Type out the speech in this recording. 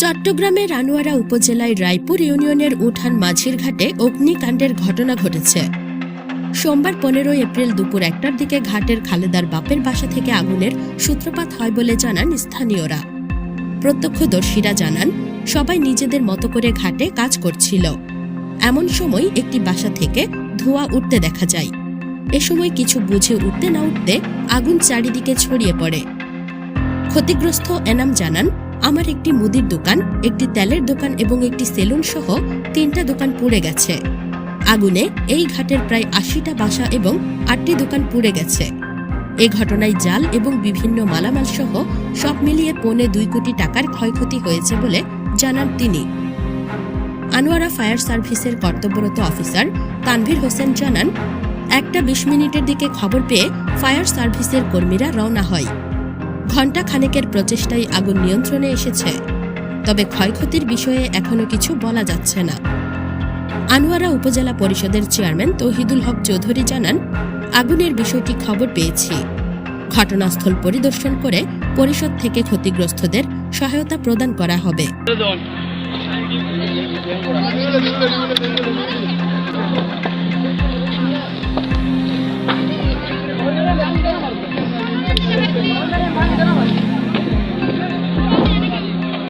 চট্টগ্রামের রানোয়ারা উপজেলায় রায়পুর ইউনিয়নের উঠান মাঝির ঘাটে অগ্নিকাণ্ডের ঘটনা ঘটেছে। সোমবার পনেরো এপ্রিল দুপুর একটার দিকে ঘাটের খালেদার বাপের বাসা থেকে আগুনের সূত্রপাত হয় বলে জানান স্থানীয়রা। প্রত্যক্ষদর্শীরা জানান, সবাই নিজেদের মতো করে ঘাটে কাজ করছিল। এমন সময় একটি বাসা থেকে ধোঁয়া উঠতে দেখা যায়। এ সময় কিছু বুঝে উঠতে না উঠতে আগুন চারিদিকে ছড়িয়ে পড়ে। ক্ষতিগ্রস্ত এনাম জানান আমার একটি মুদির দোকান, একটি তেলের দোকান এবং একটি সেলুন সহ তিনটা দোকান পুড়ে গেছে। আগুনে এই ঘাটের প্রায় আশিটা বাসা এবং আটটি দোকান পুড়ে গেছে। এ ঘটনায় জাল এবং বিভিন্ন মালামাল সহ সব মিলিয়ে পৌনে দুই কোটি টাকার ক্ষয়ক্ষতি হয়েছে বলে জানান তিনি। আনোয়ারা ফায়ার সার্ভিসের কর্তব্যরত অফিসার তানভীর হোসেন জানান, একটা বিশ মিনিটের দিকে খবর পেয়ে ফায়ার সার্ভিসের কর্মীরা রওনা হয়। ঘণ্টা খানেকের প্রচেষ্টায় আগুন নিয়ন্ত্রণে এসেছে। তবে ক্ষয়ক্ষতির বিষয়ে এখনও কিছু বলা যাচ্ছে না। আনোয়ারা উপজেলা পরিষদের চেয়ারম্যান তহিদুল হক চৌধুরী জানান, আগুনের বিষয়টি খবর পেয়েছি। ঘটনাস্থল পরিদর্শন করে পরিষদ থেকে ক্ষতিগ্রস্তদের সহায়তা প্রদান করা হবে।